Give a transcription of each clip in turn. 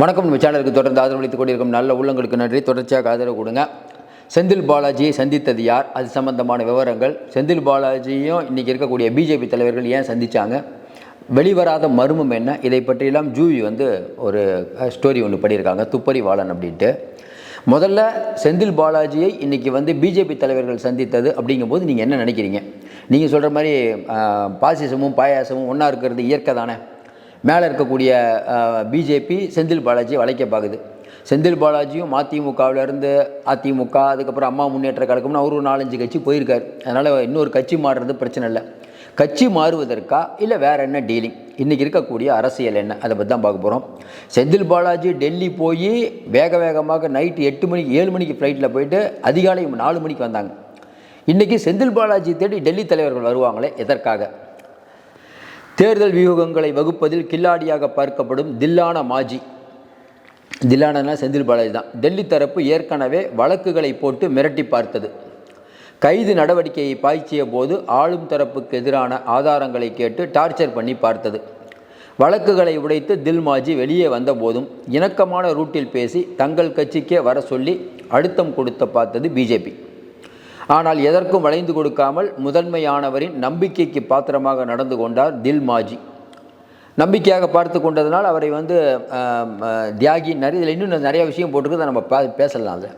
வணக்கம். நம்ம சேனலுக்கு தொடர்ந்து ஆதரவளித்துக் கொண்டிருக்கும் நல்ல உள்ளங்களுக்கு நன்றி. தொடர்ச்சியாக ஆதரவு கொடுங்க. செந்தில் பாலாஜியை சந்தித்தது யார்? அது சம்பந்தமான விவரங்கள். செந்தில் பாலாஜியும் இன்றைக்கி இருக்கக்கூடிய பிஜேபி தலைவர்கள் ஏன் சந்தித்தாங்க வெளிவராத மர்மம் என்ன? இதை பற்றியெல்லாம் ஜூவி வந்து ஒரு ஸ்டோரி ஒன்று பண்ணியிருக்காங்க. துப்பறி வாளன் அப்படின்ட்டு. முதல்ல செந்தில் பாலாஜியை இன்றைக்கி வந்து பிஜேபி தலைவர்கள் சந்தித்தது அப்படிங்கும்போது நீங்கள் என்ன நினைக்கிறீங்க? நீங்கள் சொல்கிற மாதிரி பாசிசமும் பாயாசமும் ஒன்றா இருக்கிறது இயற்கை தானே? மேலே இருக்கக்கூடிய பிஜேபி செந்தில் பாலாஜியை வளைக்க பார்க்குது. செந்தில் பாலாஜியும் மதிமுகவிலேருந்து அதிமுக அதுக்கப்புறம் அம்மா முன்னேற்ற கழகம்னு அவர் ஒரு நாலஞ்சு கட்சி போயிருக்கார். அதனால் இன்னொரு கட்சி மாறுறது பிரச்சனை இல்லை. கட்சி மாறுவதற்கா இல்லை வேறு என்ன டீலிங் இன்றைக்கி இருக்கக்கூடிய அரசியல் என்ன? அதை பற்றி தான் பார்க்க போகிறோம் செந்தில் பாலாஜி டெல்லி போய் வேக வேகமாக நைட்டு எட்டு மணிக்கு ஏழு மணிக்கு ஃப்ளைட்டில் போயிட்டு அதிகாலை நாலு மணிக்கு வந்தாங்க. இன்றைக்கி செந்தில் பாலாஜி தேடி டெல்லி தலைவர்கள் வருவாங்களே எதற்காக? தேர்தல் வியூகங்களை வகுப்பதில் கில்லாடியாக பார்க்கப்படும் தில்லான மாஜி. தில்லானா செந்தில் பாலாஜி தான். டெல்லி தரப்பு ஏற்கனவே வழக்குகளை போட்டு மிரட்டி பார்த்தது. கைது நடவடிக்கையை பாய்ச்சிய போது ஆளும் தரப்புக்கு எதிரான ஆதாரங்களை கேட்டு டார்ச்சர் பண்ணி பார்த்தது. வழக்குகளை உடைத்து தில்மாஜி வெளியே வந்தபோதும் இணக்கமான ரூட்டில் பேசி தங்கள் கட்சிக்கே வர சொல்லி அழுத்தம் கொடுத்த பார்த்தது பிஜேபி ஆனால் எதற்கும் வளைந்து கொடுக்காமல் முதன்மையானவரின் நம்பிக்கைக்கு பாத்திரமாக நடந்து கொண்டார் தில்மாஜி நம்பிக்கையாக பார்த்து கொண்டதனால் அவரை வந்து தியாகி நிறைய இதில் இன்னும் நிறைய விஷயம் போட்டிருக்கு நம்ம பேசலாம் அதில்.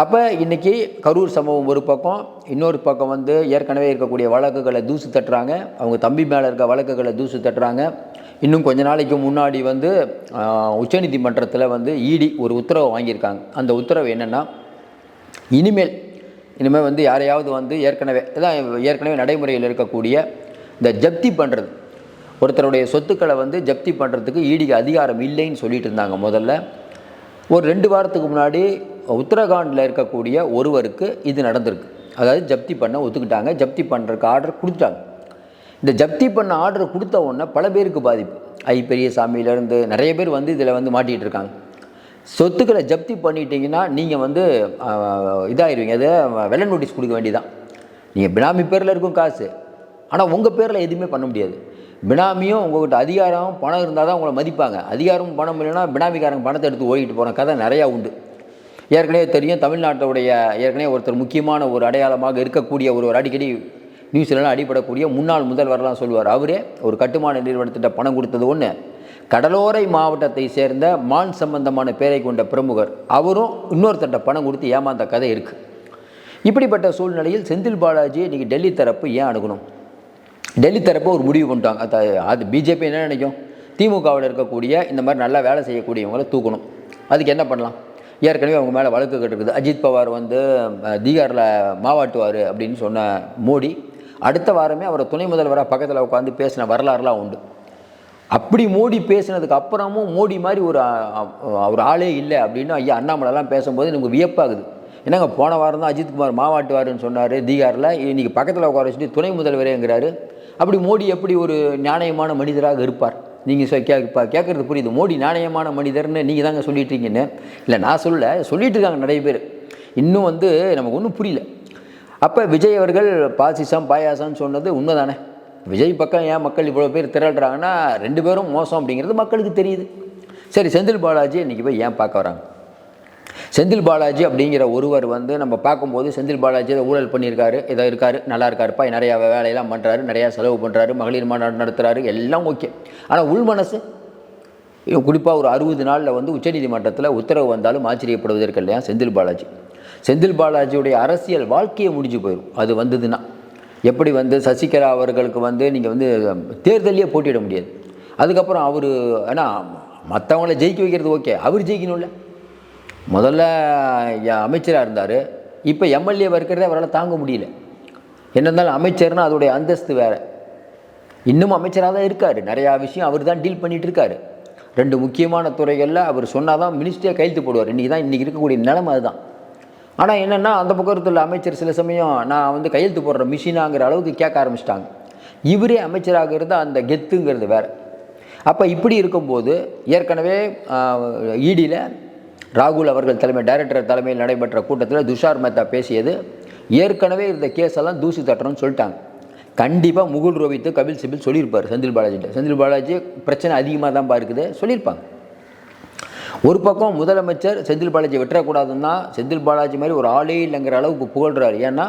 அப்போ இன்றைக்கி கரூர் சம்பவம் ஒரு பக்கம் இன்னொரு பக்கம் வந்து ஏற்கனவே இருக்கக்கூடிய வழக்குகளை தூசு தட்டுறாங்க அவங்க தம்பி மேலே இருக்க வழக்குகளை தூசு தட்டுறாங்க. இன்னும் கொஞ்ச நாளைக்கு முன்னாடி வந்து உச்சநீதிமன்றத்தில் வந்து இடி ஒரு உத்தரவு வாங்கியிருக்காங்க. அந்த உத்தரவு என்னென்னா இனிமேல் இனிமேல் வந்து யாரையாவது வந்து ஏற்கனவே இதான் ஏற்கனவே நடைமுறையில் இருக்கக்கூடிய இந்த ஜப்தி பண்ணுறது ஒருத்தருடைய சொத்துக்களை வந்து ஜப்தி பண்ணுறதுக்கு ஈடிக்கு அதிகாரம் இல்லைன்னு சொல்லிட்டு இருந்தாங்க முதல்ல. ஒரு ரெண்டு வாரத்துக்கு முன்னாடி உத்தரகாண்டில் இருக்கக்கூடிய ஒருவருக்கு இது நடந்திருக்கு. அதாவது ஜப்தி பண்ண ஒத்துக்கிட்டாங்க ஜப்தி பண்ணுறதுக்கு ஆர்டர் கொடுத்துட்டாங்க. இந்த ஜப்தி பண்ண ஆர்டர் கொடுத்த உடனே பல பேருக்கு பாதிப்பு. ஐ பெரியசாமியிலேருந்து நிறைய பேர் வந்து இதில் வந்து மாட்டிகிட்டு இருக்காங்க. சொத்துக்களை ஜப்தி பண்ணிட்டீங்கன்னா நீங்கள் வந்து இதாகிடுவீங்க அது வெள்ள நோட்டீஸ் கொடுக்க வேண்டியதான் நீங்கள் பினாமி பேரில் இருக்கும் காசு. ஆனால் உங்கள் பேரில் எதுவுமே பண்ண முடியாது. பினாமியும் உங்கள்கிட்ட அதிகாரம் பணம் இருந்தால் தான் உங்களை மதிப்பாங்க. அதிகாரம் பணம் இல்லைன்னா பினாமிக்காரங்க பணத்தை எடுத்து ஓடிட்டு போகிற கதை நிறையா உண்டு. ஏற்கனவே தெரியும் தமிழ்நாட்டுடைய ஏற்கனவே ஒருத்தர் முக்கியமான ஒரு அடையாளமாக இருக்கக்கூடிய ஒரு ஒரு அடிக்கடி நியூஸ்லலாம் அடிபடக்கூடிய முன்னாள் முதல்வர்லாம் சொல்லுவார். அவரே ஒரு கட்டுமான நிறுவனத்திட்ட பணம் கொடுத்தது ஒன்று கடலோரை மாவட்டத்தை சேர்ந்த மான் சம்பந்தமான பேரை கொண்ட பிரமுகர் அவரும் இன்னொருத்தட்ட பணம் கொடுத்து ஏமாந்த கதை இருக்குது இப்படிப்பட்ட சூழ்நிலையில் செந்தில் பாலாஜியை இன்றைக்கி டெல்லி தரப்பு ஏன் அணுகணும்? டெல்லி தரப்பு ஒரு முடிவு பண்ணிட்டாங்க. அது பிஜேபி என்ன நினைக்கும்? திமுகவில் இருக்கக்கூடிய இந்த மாதிரி நல்லா வேலை செய்யக்கூடியவங்களை தூக்கணும். அதுக்கு என்ன பண்ணலாம்? ஏற்கனவே அவங்க மேலே வழக்கு இருக்குது அஜித் பவார் வந்து தீகாரில் மாவாட்டுவார் அப்படின்னு சொன்ன மோடி அடுத்த வாரமே அவரை துணை முதல்வராக பக்கத்தில் உட்காந்து பேசின வரலாறுலாம் உண்டு. அப்படி மோடி பேசினதுக்கு அப்புறமும் மோடி மாதிரி ஒரு அவர் ஒரு ஆளே இல்லை அப்படின்னு ஐயா அண்ணாமலைலாம் பேசும்போது எனக்கு வியப்பாகுது. என்னங்க போன வாரம் தான் அஜித்குமார் மாவாட்டுவாருன்னு சொன்னார் தீகாரில் இன்றைக்கி பக்கத்தில் உட்கார வச்சுட்டு துணை முதல்வரேங்கிறாரு. அப்படி மோடி எப்படி ஒரு நியாயமான மனிதராக இருப்பார்? நீங்கள் சொ கே இப்போ கேட்குறது புரியுது. மோடி நாணயமான மனிதர்னு நீங்கள் தாங்க சொல்லிட்டு இல்லை நான் சொல்ல சொல்லிட்டு இருக்காங்க நிறைய பேர். இன்னும் வந்து நமக்கு ஒன்றும் புரியல. அப்போ விஜய் அவர்கள் பாசிசம் பாயாசம்னு சொன்னது உண்மைதானே? விஜய் பக்கம் ஏன் மக்கள் இவ்வளோ பேர் திரள்றாங்கன்னா ரெண்டு பேரும் மோசம் அப்படிங்கிறது மக்களுக்கு தெரியுது. சரி செந்தில் பாலாஜி இன்றைக்கி போய் ஏன் பார்க்க வராங்க? செந்தில் பாலாஜி அப்படிங்கிற ஒருவர் வந்து நம்ம பார்க்கும்போது செந்தில் பாலாஜி இதை ஊழல் பண்ணியிருக்காரு ஏதோ இருக்காரு நல்லா இருக்காருப்பா நிறையா வேலையெல்லாம் பண்ணுறாரு நிறையா செலவு பண்ணுறாரு மகளிர் மாநாடு நடத்துகிறாரு எல்லாம் ஓகே. ஆனால் உள் மனசு குறிப்பாக ஒரு அறுபது நாளில் வந்து உச்சநீதிமன்றத்தில் உத்தரவு வந்தாலும் ஆச்சரியப்படுவதற்கு இல்லையா செந்தில் பாலாஜி. செந்தில் பாலாஜியுடைய அரசியல் வாழ்க்கையை முடிஞ்சு போயிடும் அது வந்ததுன்னா. எப்படி வந்து சசிகலா அவர்களுக்கு வந்து நீங்கள் வந்து தேர்தலையே போட்டியிட முடியாது. அதுக்கப்புறம் அவர் ஏன்னா மற்றவங்கள ஜெயிக்க வைக்கிறது ஓகே அவர் ஜெயிக்கணும்ல. முதல்ல அமைச்சராக இருந்தார். இப்போ எம்எல்ஏவாக இருக்கிறதே அவரால் தாங்க முடியல. என்ன இருந்தாலும் அமைச்சர்னா அதோடைய அந்தஸ்து வேறு. இன்னும் அமைச்சராக தான் இருக்கார். நிறையா விஷயம் அவர் தான் டீல் பண்ணிகிட்டு இருக்காரு. ரெண்டு முக்கியமான துறைகளில் அவர் சொன்னால் தான் மினிஸ்டரே கையெழுத்து போடுவார். இன்றைக்கி தான் இன்றைக்கி இருக்கக்கூடிய நிலைமை அதுதான். ஆனால் என்னென்னா அந்த பக்கத்தில் அமைச்சர் சில சமயம் நான் வந்து கையெழுத்து போடுற மிஷினாங்கிற அளவுக்கு கேட்க ஆரம்பிச்சிட்டாங்க. இவரே அமைச்சராக இருந்தால் அந்த கெத்துங்கிறது வேறு. அப்போ இப்படி இருக்கும்போது ஏற்கனவே ஈடியில் ராகுல் அவர்கள் தலைமை டைரக்டர் தலைமையில் நடைபெற்ற கூட்டத்தில் துஷார் மேத்தா பேசியது ஏற்கனவே இருந்த கேஸ் எல்லாம் தூசி தட்டுறோம்னு சொல்லிட்டாங்க. கண்டிப்பாக முகுல் ரோஹித்து கபில் சிபில் சொல்லியிருப்பார் செந்தில் பாலாஜிகிட்ட செந்தில் பாலாஜி பிரச்சனை அதிகமாக தான் இருக்குது சொல்லியிருப்பாங்க. ஒரு பக்கம் முதலமைச்சர் செந்தில் பாலாஜி வெட்டக்கூடாதுன்னா செந்தில் பாலாஜி மாதிரி ஒரு ஆளே இல்லைங்கிற அளவுக்கு புகழ்கிறார் ஏன்னா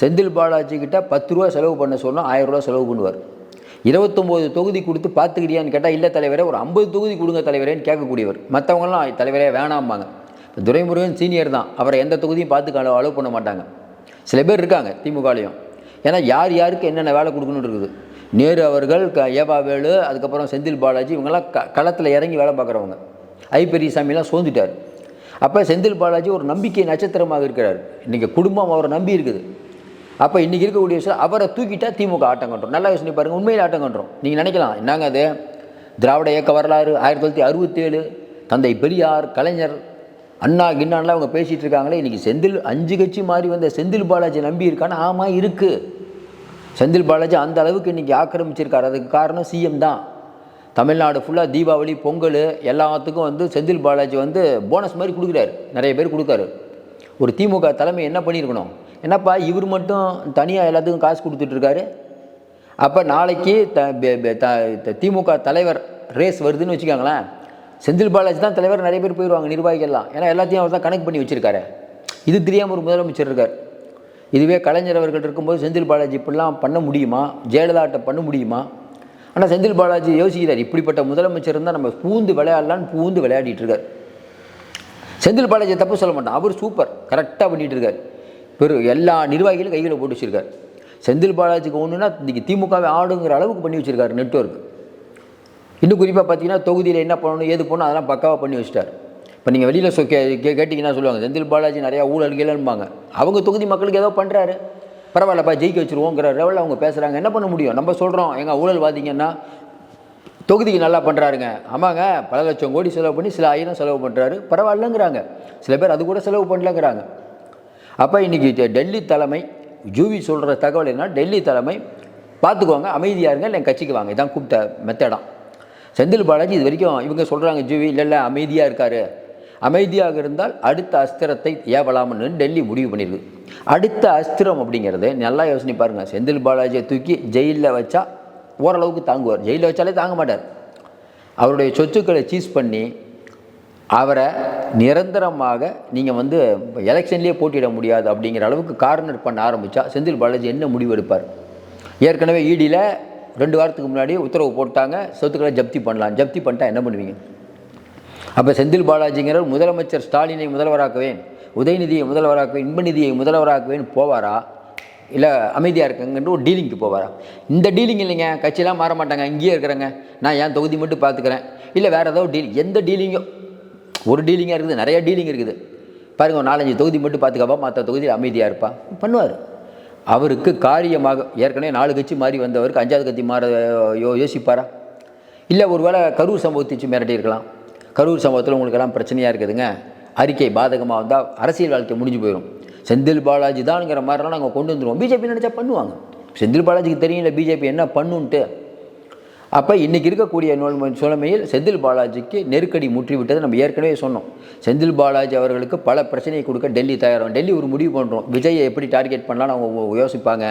செந்தில் பாலாஜி கிட்ட பத்து ரூபா செலவு பண்ண சொன்னால் ஆயிரம் ரூபா செலவு பண்ணுவார். இருபத்தொம்போது தொகுதி கொடுத்து பார்த்துக்கிறியான்னு கேட்டால் இல்லை தலைவரே ஒரு ஐம்பது தொகுதி கொடுங்க தலைவரேன்னு கேட்கக்கூடியவர். மற்றவங்களாம் தலைவரே வேணாம்பாங்க. இப்போ துரைமுருகன் சீனியர் தான். அவரை எந்த தொகுதியும் பார்த்து அலோவ் அலோவ் பண்ண மாட்டாங்க. சில பேர் இருக்காங்க திமுகலையும். ஏன்னா யார் யாருக்கு என்னென்ன வேலை கொடுக்கணும்னு இருக்குது. நேரு அவர்கள் க ஏபாவேலு அதுக்கப்புறம் செந்தில் பாலாஜி இவங்கெல்லாம் க களத்தில் இறங்கி வேலை பார்க்குறவங்க. ஐ பெரியசாமிலாம் சோர்ந்துட்டார். அப்போ செந்தில் பாலாஜி ஒரு நம்பிக்கை நட்சத்திரமாக இருக்கிறார். இன்றைக்கி குடும்பம் அவரை நம்பி இருக்குது. அப்போ இன்றைக்கி இருக்கக்கூடிய விஷயம் அவரை தூக்கிட்டா திமுக ஆட்டம் கட்டுறோம். நல்லா யோசனை பாருங்கள் உண்மையில் ஆட்டம் கட்டுறோம். நீங்கள் நினைக்கலாம் என்னங்க அது? திராவிட இயக்க வரலாறு ஆயிரத்தி தொள்ளாயிரத்தி அறுபத்தேழு தந்தை பெரியார் கலைஞர் அண்ணா கிண்ணான்லாம் அவங்க பேசிகிட்டு இருக்காங்களே இன்றைக்கி செந்தில் அஞ்சு கட்சி மாறி வந்த செந்தில் பாலாஜி நம்பி இருக்கான்னு ஆமாம் இருக்குது செந்தில் பாலாஜி அந்த அளவுக்கு இன்றைக்கி ஆக்கிரமிச்சிருக்காரு. அதுக்கு காரணம் சிஎம் தான். தமிழ்நாடு ஃபுல்லாக தீபாவளி பொங்கல் எல்லாத்துக்கும் வந்து செந்தில் பாலாஜி வந்து போனஸ் மாதிரி கொடுக்குறாரு. நிறைய பேர் கொடுக்காரு. ஒரு திமுக தலைமை என்ன பண்ணியிருக்கணும்? என்னப்பா இவர் மட்டும் தனியாக எல்லாத்துக்கும் காசு கொடுத்துட்ருக்காரு அப்போ நாளைக்கு த த- த- திமுக தலைவர் ரேஸ் வருதுன்னு வச்சுக்கோங்களேன். செந்தில் பாலாஜி தான் தலைவர் நிறைய பேர் போயிடுவாங்க நிர்வாகிகள்லாம். ஏன்னா எல்லாத்தையும் அவர் தான் கணக்கு பண்ணி வச்சுருக்காரு. இது தெரியாமல் ஒரு முதலமைச்சர் இருக்கார். இதுவே கலைஞர் அவர்கள் இருக்கும்போது செந்தில் பாலாஜி இப்படிலாம் பண்ண முடியுமா? ஜெயலலிதாட்ட பண்ண முடியுமா? ஆனால் செந்தில் பாலாஜி யோசிக்கிறார் இப்படிப்பட்ட முதலமைச்சர் இருந்தால் நம்ம பூந்து விளையாடலான்னு பூந்து விளையாடிட்டு இருக்கார். செந்தில் பாலாஜி தப்பு சொல்ல மாட்டான். அவர் சூப்பர் கரெக்டாக பண்ணிட்டு இருக்கார். பெரு எல்லா நிர்வாகிகளும் கையில் போட்டு வச்சுருக்கார். செந்தில் பாலாஜிக்கு ஒன்றுனா இன்றைக்கி திமுகவை ஆடுங்கிற அளவுக்கு பண்ணி வச்சுருக்காரு நெட்ஒர்க் இன்னும் குறிப்பாக பார்த்தீங்கன்னா தொகுதியில் என்ன பண்ணணும் ஏது பண்ணணும் அதெல்லாம் பக்காவாக பண்ணி வச்சுட்டார். இப்போ நீங்கள் வெளியில் சொ கே கே- கேட்டிங்கன்னா சொல்லுவாங்க செந்தில் பாலாஜி நிறையா ஊழல் கீழன்பாங்க அவங்க தொகுதி மக்களுக்கு ஏதோ பண்ணுறாரு பரவாயில்லப்பா ஜெயிக்க வச்சுருவோங்கிற லெவலில் அவங்க பேசுகிறாங்க என்ன பண்ண முடியும்? நம்ம சொல்கிறோம் எங்கள் ஊழல் பார்த்தீங்கன்னா தொகுதிக்கு நல்லா பண்ணுறாருங்க ஆமாங்க பல லட்சம் கோடி செலவு பண்ணி சில ஆயிரம் செலவு பண்ணுறாரு பரவாயில்லங்கிறாங்க. சில பேர் அது கூட செலவு பண்ணலங்கிறாங்க. அப்போ இன்றைக்கி டெல்லி தலைமை ஜூவி சொல்கிற தகவல் என்ன டெல்லி தலைமை பார்த்துக்கோங்க அமைதியாக இருங்க இல்லை என் கட்சிக்கு வாங்க. இதான் கூப்பிட்ட மெத்தடாம் செந்தில் பாலாஜி இது வரைக்கும் இவங்க சொல்கிறாங்க ஜூவி இல்லை இல்லை அமைதியாக இருக்காரு. அமைதியாக இருந்தால் அடுத்த அஸ்திரத்தை ஏவலாம்னு டெல்லி முடிவு பண்ணியிருக்கு அடுத்த அஸ்திரம் அப்படிங்கிறது நல்லா யோசனை பாருங்கள் செந்தில் பாலாஜியை தூக்கி ஜெயிலில் வச்சா ஓரளவுக்கு தாங்குவார். ஜெயிலில் வச்சாலே தாங்க மாட்டார். அவருடைய சொத்துக்களை சீஸ் பண்ணி அவரை நிரந்தரமாக நீங்கள் வந்து எலெக்ஷன்லேயே போட்டியிட முடியாது அப்படிங்கிற அளவுக்கு கார்னர் பண்ண ஆரம்பித்தா செந்தில் பாலாஜி என்ன முடிவு எடுப்பார்? ஏற்கனவே ஈடியில் ரெண்டு வாரத்துக்கு முன்னாடி உத்தரவு போட்டாங்க. சொத்துக்களை ஜப்தி பண்ணலாம். ஜப்தி பண்ணிட்டா என்ன பண்ணுவீங்க? அப்போ செந்தில் பாலாஜிங்கிறவர் முதலமைச்சர் ஸ்டாலினை முதல்வராக்குவேன் உதயநிதியை முதல்வராக்குவேன் இன்பநிதியை முதல்வராக்குவேன் போவாரா? இல்லை அமைதியாக இருக்குங்கன்ட்டு ஒரு டீலிங்க்கு போவாரா? இந்த டீலிங் இல்லைங்க. கட்சியெல்லாம் மாற மாட்டாங்க. இங்கேயே இருக்கிறேங்க. நான் என் தொகுதி மட்டும் பார்த்துக்கிறேன். இல்லை வேறு ஏதோ டீல் எந்த டீலிங்கோ ஒரு டீலிங்காக இருக்குது. நிறைய டீலிங் இருக்குது. பாருங்க ஒரு நாலஞ்சு தொகுதி மட்டும் பார்த்துக்கப்பா? மற்ற தொகுதியில் அமைதியாக இருப்பா? பண்ணுவார். அவருக்கு காரியமாக ஏற்கனவே நாலு கட்சி மாறி வந்தவருக்கு அஞ்சாவது கட்சி மாற யோ யோசிப்பாரா? இல்லை ஒருவேளை கரூர் சம்பவத்திச்சு மிரட்டி இருக்கலாம் கரூர் சம்பவத்தில் உங்களுக்கு எல்லாம் பிரச்சனையாக இருக்குதுங்க. அறிக்கை பாதகமாக வந்தால் அரசியல் வாழ்க்கை முடிஞ்சு போயிடும் செந்தில் பாலாஜி தான்ங்கிற மாதிரிலாம் நாங்கள் கொண்டு வந்துடுவோம் பிஜேபி நினச்சா பண்ணுவாங்க. செந்தில் பாலாஜிக்கு தெரியல பிஜேபி என்ன பண்ணுன்ட்டு. அப்போ இன்றைக்கி இருக்கக்கூடிய நோய் சுழமையில் செந்தில் பாலாஜிக்கு நெருக்கடி முற்றிவிட்டது நம்ம ஏற்கனவே சொன்னோம். செந்தில் பாலாஜி அவர்களுக்கு பல பிரச்சனையை கொடுக்க டெல்லி தயாராகும். டெல்லி ஒரு முடிவு பண்ணுறோம் விஜயை எப்படி டார்கெட் பண்ணலாம்னு அவங்க யோசிப்பாங்க.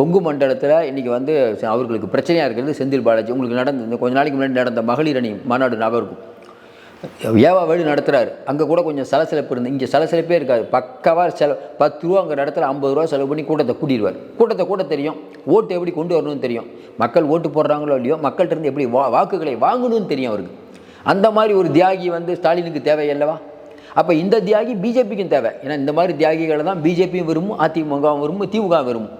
கொங்கு மண்டலத்தில் இன்றைக்கி வந்து அவர்களுக்கு பிரச்சனையாக இருக்கிறது செந்தில் பாலாஜி. உங்களுக்கு நடந்து இந்த கொஞ்ச நாளைக்கு முன்னாடி நடந்த மகளிர் அணி மாநாடு ஞாபகம் இருக்கும். ஏவா வழி நடத்துகிறாரு அங்கே கூட கொஞ்சம் சலசலப்பு இருந்து இங்கே சலசலப்பே இருக்காது. பக்காவாக செலவு பத்து ரூபா அங்கே இடத்துல ஐம்பது ரூபா செலவு பண்ணி கூட்டத்தை கூட்டிடுவார். கூட்டத்தை கூட தெரியும். ஓட்டு எப்படி கொண்டு வரணும்னு தெரியும். மக்கள் ஓட்டு போடுறாங்களோ இல்லையோ மக்கள்கிட்ட இருந்து எப்படி வா வாக்குகளை வாங்கணும்னு தெரியும் அவருக்கு. அந்த மாதிரி ஒரு தியாகி வந்து ஸ்டாலினுக்கு தேவை அல்லவா? அப்போ இந்த தியாகி பிஜேபிக்கும் தேவை. ஏன்னா இந்த மாதிரி தியாகிகளை தான் பிஜேபியும் விரும்பும் அதிமுகவும் விரும்பும் திமுக விரும்பும்.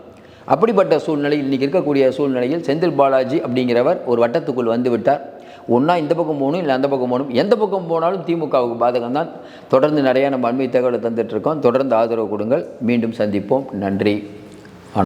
அப்படிப்பட்ட சூழ்நிலையில் இன்றைக்கி இருக்கக்கூடிய சூழ்நிலையில் செந்தில் பாலாஜி அப்படிங்கிறவர் ஒரு வட்டத்துக்குள் வந்து விட்டார். ஒன்றா இந்த பக்கம் போகணும் இல்லை அந்த பக்கம் போகணும். எந்த பக்கம் போனாலும் திமுகவுக்கு பாதகம் தான் தொடர்ந்து நிறையா நம்ம அண்மை தகவலை தந்துட்டுருக்கோம் தொடர்ந்து ஆதரவு கொடுங்கள். மீண்டும் சந்திப்போம். நன்றி.